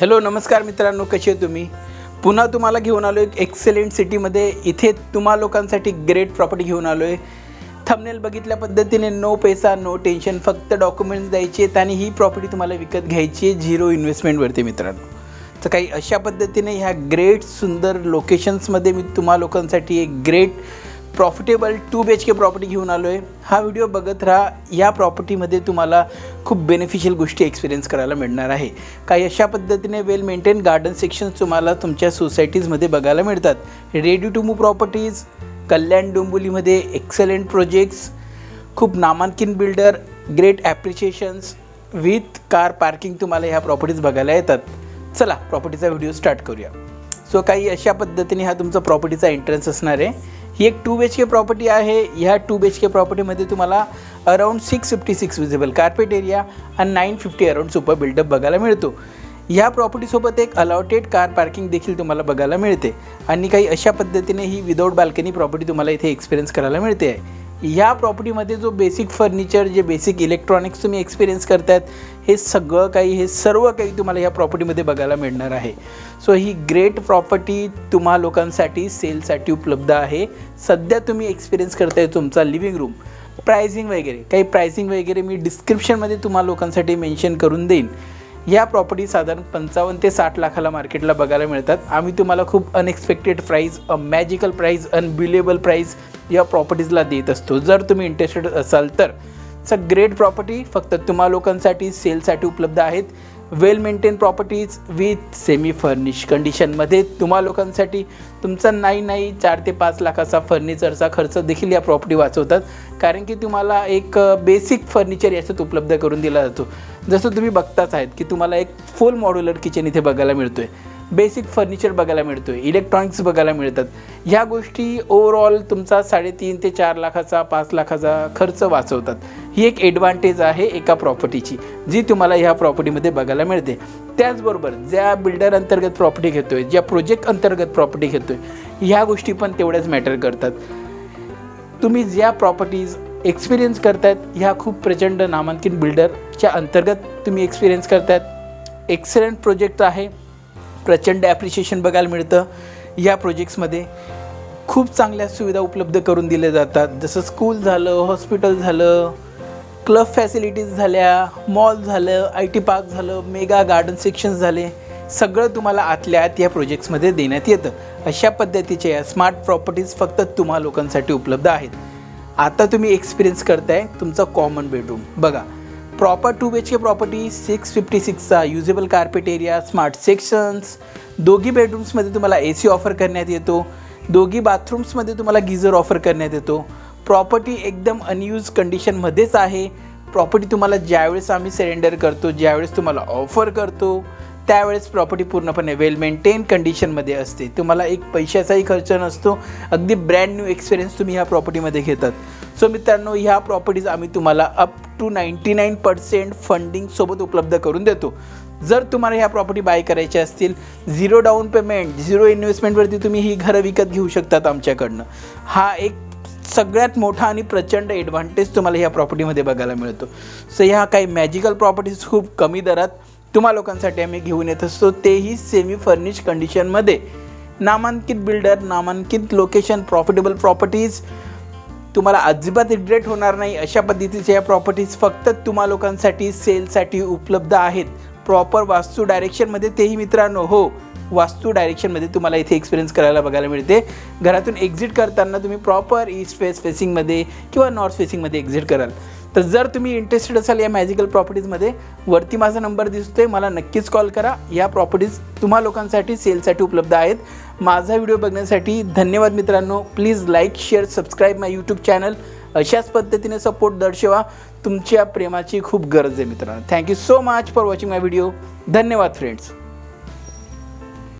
Hello नमस्कार मित्रांनो कसे आहे तुम्ही? पुन्हा तुम्हाला घेऊन आलो एक एक्सेलेंट सिटीमध्ये इथे तुम्हा लोकांसाठी ग्रेट प्रॉपर्टी घेऊन आलो आहे थंबनेल बघितल्या पद्धतीने नो पैसा नो टेन्शन फक्त डॉक्युमेंट्स द्यायचे आहेत आणि ही प्रॉपर्टी तुम्हाला विकत घ्यायची आहे झिरो इन्व्हेस्टमेंटवरती मित्रांनो. तर काही अशा पद्धतीने ह्या ग्रेट सुंदर लोकेशन्समध्ये मी तुम्हा लोकांसाठी एक great profitable two B H K property घेऊन आलो आहे हा व्हिडिओ बघत राहा. या प्रॉपर्टीमध्ये तुम्हाला खूप बेनिफिशियल गोष्टी एक्सपिरियन्स करायला मिळणार आहे. काही अशा पद्धतीने वेल मेंटेन गार्डन सेक्शन्स तुम्हाला तुमच्या सोसायटीजमध्ये बघायला मिळतात. Ready to move properties Kalyan डोंबिवलीमध्ये excellent projects खूप नामांकित builder great appreciations with car parking तुम्हाला ह्या प्रॉपर्टीज बघायला येतात. चला प्रॉपर्टीचा व्हिडिओ स्टार्ट करूया. सो काही अशा पद्धतीने हा तुमचा प्रॉपर्टीचा एंट्रन्स असणार आहे. ही एक two B H K property आहे. ह्या टू बी एच के प्रॉपर्टीमध्ये तुम्हाला around six fifty six visible carpet area आणि nine fifty around super buildup बघायला मिळतो. ह्या प्रॉपर्टीसोबत एक अलॉटेड कार पार्किंग देखील तुम्हाला बघायला मिळते. आणि काही अशा पद्धतीने ही विदाऊट बाल्कनी प्रॉपर्टी तुम्हाला इथे एक्सपिरियन्स करायला मिळते. आहे ह्या प्रॉपर्टीमध्ये जो बेसिक फर्निचर जे बेसिक इलेक्ट्रॉनिक्स तुम्ही एक्सपिरियन्स करतायत हे सगळं काही हे सर्व काही तुम्हाला ह्या प्रॉपर्टीमध्ये बघायला मिळणार आहे. सो ही ग्रेट प्रॉपर्टी तुम्हा लोकांसाठी सेलसाठी उपलब्ध आहे. सध्या तुम्ही एक्सपिरियन्स करताय तुमचा लिव्हिंग रूम प्रायझिंग वगैरे काही प्रायझिंग वगैरे मी डिस्क्रिप्शनमध्ये तुम्हा लोकांसाठी मेन्शन करून देईन. या प्रॉपर्टी साधारण पंचावन्न ते साठ लाखाला मार्केटला बघायला मिळतात. आम्ही तुम्हाला खूप unexpected price a magical price unbelievable price या प्रॉपर्टीजला देत असतो. जर तुम्ही इंटरेस्टेड असाल तर. स ग्रेट प्रॉपर्टी फक्त तुम्हा लोकांसाठी सेलसाठी उपलब्ध आहेत. Well maintain properties with semi furnish कंडिशनमध्ये तुम्हा लोकांसाठी तुमचा नाही नाही चार ते पाच लाखाचा फर्निचरचा खर्च देखील या प्रॉपर्टी वाचवतात. कारण की तुम्हाला एक बेसिक फर्निचर याच्यात उपलब्ध करून दिला जातो. जसं तुम्ही बघताच आहेत की तुम्हाला एक फुल मॉड्युलर किचन इथे बघायला मिळतो आहे बेसिक फर्निचर बघायला मिळतो आहे इलेक्ट्रॉनिक्स बघायला मिळतात. ह्या गोष्टी ओवरऑल तुमचा साडेतीन ते चार लाखाचा पाच लाखाचा खर्च वाचवतात. ही एक ॲडव्हान्टेज आहे एका प्रॉपर्टीची जी तुम्हाला ह्या प्रॉपर्टीमध्ये बघायला मिळते. त्याचबरोबर ज्या बिल्डर अंतर्गत प्रॉपर्टी घेतो आहे ज्या प्रोजेक्ट अंतर्गत प्रॉपर्टी घेतो आहे ह्या गोष्टी पण तेवढ्याच मॅटर करतात. तुम्ही ज्या प्रॉपर्टीज एक्सपिरियन्स करतायत ह्या खूप प्रचंड नामांकित बिल्डरच्या अंतर्गत तुम्ही एक्सपिरियन्स करतायत. एक्सलंट प्रोजेक्ट आहे. प्रचंड ॲप्रिशिएशन बघायला मिळतं. या प्रोजेक्ट्समध्ये खूप चांगल्या सुविधा उपलब्ध करून दिल्या जातात. जसं स्कूल झालं हॉस्पिटल झालं क्लब फॅसिलिटीज झाल्या मॉल झालं आय टी पार्क झालं मेगा गार्डन सेक्शन्स झाले. सगळं तुम्हाला आतल्या आत या प्रोजेक्ट्समध्ये देण्यात येतं. अशा पद्धतीच्या या स्मार्ट प्रॉपर्टीज फक्त तुम्हा लोकांसाठी उपलब्ध आहेत. आता तुम्ही एक्सपिरियन्स करताय तुमचा कॉमन बेडरूम बघा proper two B H K property six fifty सिक्सचा usable carpet area smart sections दोघी बेडरूम्समध्ये तुम्हाला ए सी ऑफर करण्यात येतो. दोघी बाथरूम्समध्ये तुम्हाला गिझर ऑफर करण्यात येतो. प्रॉपर्टी एकदम अनयूज कंडिशनमध्येच आहे. प्रॉपर्टी तुम्हाला ज्यावेळेस आम्ही सरेंडर करतो ज्यावेळेस तुम्हाला ऑफर करतो त्यावेळेस प्रॉपर्टी पूर्णपणे वेल मेंटेन कंडिशनमध्ये असते. तुम्हाला एक पैशाचाही खर्च नसतो. अगदी ब्रँड न्यू एक्सपिरियन्स तुम्ही ह्या प्रॉपर्टीमध्ये घेतात. सो मित्रांनो ह्या प्रॉपर्टीज आम्ही तुम्हाला up to ninety nine percent फंडिंगसोबत उपलब्ध करून देतो. जर तुम्हाला ह्या प्रॉपर्टी बाय करायच्या असतील झिरो डाऊन पेमेंट झिरो इन्व्हेस्टमेंटवरती तुम्ही ही घरं विकत घेऊ शकतात आमच्याकडनं. हा एक सगळ्यात मोठा आणि प्रचंड ॲडव्हान्टेज तुम्हाला ह्या प्रॉपर्टीमध्ये बघायला मिळतो. सो ह्या काही मॅजिकल प्रॉपर्टीज खूप कमी दरात तुम्हा लोकांसाठी आम्ही घेऊन येत असतो. तेही सेमी फर्निश कंडिशनमध्ये नामांकित बिल्डर नामांकित लोकेशन प्रॉफिटेबल प्रॉपर्टीज तुम्हाला अजिबात रिग्रेट होणार नाही. अशा पद्धतीच्या या प्रॉपर्टीज फक्त तुम्हा लोकांसाठी सेलसाठी उपलब्ध आहेत. प्रॉपर वास्तू डायरेक्शनमध्ये तेही मित्रांनो हो. वास्तू डायरेक्शनमध्ये तुम्हाला इथे एक्सपिरियन्स करायला बघायला मिळते. घरातून एक्झिट करताना तुम्ही प्रॉपर ईस्ट फेस फेसिंगमध्ये किंवा नॉर्थ फेसिंगमध्ये एक्झिट कराल. तर जर तुम्ही इंटरेस्टेड असाल या मॅजिकल प्रॉपर्टीजमध्ये वरती माझा नंबर दिसतोय. मला नक्कीच कॉल करा. या प्रॉपर्टीज तुम्हा लोकांसाठी सेलसाठी उपलब्ध आहेत. माझा व्हिडिओ बघण्यासाठी धन्यवाद मित्रांनो. Please like share subscribe my YouTube channel अशाच पद्धतीने सपोर्ट दर्शवा. तुमच्या प्रेमाची खूप गरज आहे मित्रांनो. Thank you so much for watching my video धन्यवाद फ्रेंड्स